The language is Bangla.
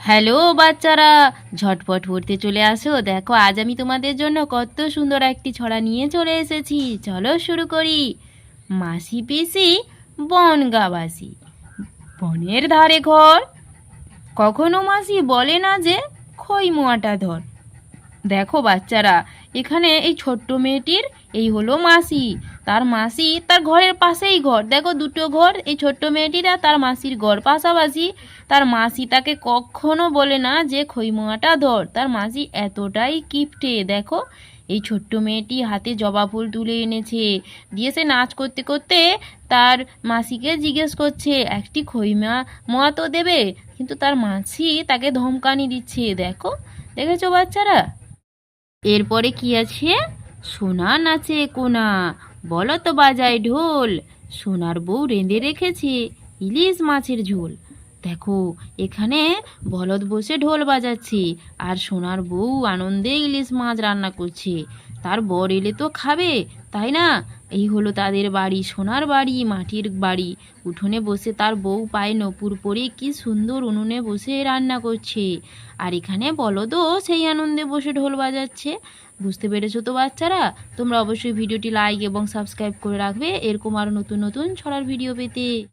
হ্যালো বাচ্চারা, ঝটপট পড়তে চলে আসো। দেখো, আজ আমি তোমাদের জন্য কত সুন্দর একটি ছড়া নিয়ে চলে এসেছি। চলো শুরু করি। মাসি পিসি, বন গাবাসি। বনের ধারে ঘর। কখনো মাসি বলে না যে, খই মোয়াটা ধর। দেখো বাচ্চারা, এখানে এই ছোট্ট মেয়েটির এই হলো মাসি। তার মাসি তার ঘরের পাশেই ঘর। দেখো দুটো ঘর, এই ছোট্ট মেয়েটিরা তার মাসির ঘর পাশাপাশি। তার মাসি তাকে কখনো বলে না যে খইমোয়াটা ধর। তার মাসি এতটাই কিপটে। দেখো, এই ছোট্ট মেয়েটি হাতে জবা ফুল তুলে এনেছে। দিয়ে সে নাচ করতে করতে তার মাসিকে জিজ্ঞেস করছে, একটি খইমা মোয়া তো দেবে? কিন্তু তার মাসি তাকে ধমকানি দিচ্ছে। দেখো, দেখেছ বাচ্চারা? এরপরে কি আছে? সোনা নাচে কোনা বলো তো বাজায় ঢোল। সোনার বউ রেঁধে রেখেছে ইলিশ মাছের ঝোল। দেখো, এখানে বলদ বসে ঢোল বাজাচ্ছে আর সোনার বউ আনন্দে ইলিশ মাছ রান্না করছে। তার বর এলে তো খাবে, তাই না? এই হলো তাদের বাড়ি, সোনার বাড়ি, মাটির বাড়ি। উঠোনে বসে তার বউ পায়ে নপুর পরে, কি সুন্দর উনুনে বসে রান্না করছে। আর এখানে বলদও সেই আনন্দে বসে ঢোল বাজাচ্ছে। বুঝতে পেরেছ তো বাচ্চারা? তোমরা অবশ্যই ভিডিওটি লাইক এবং সাবস্ক্রাইব করে রাখবে। এরকম আরও নতুন নতুন ছড়ার ভিডিও পেতে।